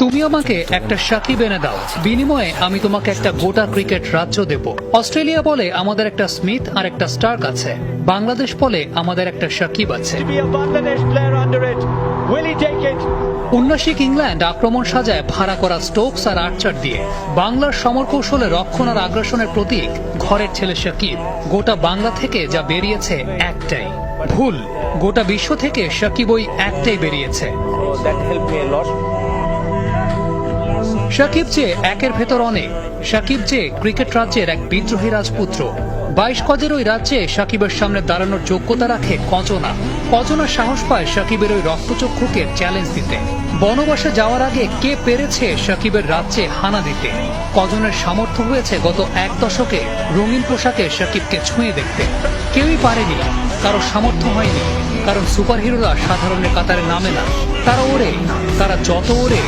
তুমি আমাকে একটা সাকিব এনে দাও। বিনিময়ে আমি তোমাকে একটা গোটা ক্রিকেট রাজ্য দেব। অস্ট্রেলিয়া বলে আমাদের একটা স্মিথ আর একটা স্টার্ক আছে। বাংলাদেশ বলে আমাদের একটা সাকিব আছে? উন্নাসিক ইংল্যান্ড আক্রমণ সাজায় ভাড়া করা স্টোকস আর আর্চার দিয়ে। বাংলার সমরকৌশলে রক্ষণ আর আগ্রাসনের প্রতীক ঘরের ছেলে শাকিব গোটা বাংলা থেকে যা বেরিয়েছে একটাই। ভুল। গোটা বিশ্ব থেকে শাকিব ওই একটাই বেরিয়েছে। শাকিব যে একের ভেতর অনেক শাকিব যে ক্রিকেট রাজ্যের এক বিদ্রোহী রাজপুত্র। বাইশ গজের ওই রাজ্যে শাকিবের সামনে দাঁড়ানোর যোগ্যতা রাখে কজনা। কজনা সাহস পায় শাকিবের ওই রক্তচক্ষুকে চ্যালেঞ্জ দিতে। বনবাসে যাওয়ার আগে কে পেরেছে শাকিবের রাজ্যে হানা দিতে? কজনের সামর্থ্য হয়েছে গত এক দশকে রঙিন পোশাকে শাকিবকে ছুঁয়ে দেখতে। কেউই পারেনি, কারও সামর্থ্য হয়নি, কারণ সুপারহিরোরা সাধারণের কাতারে নামে না। তারা ওরে তারা যত ওরে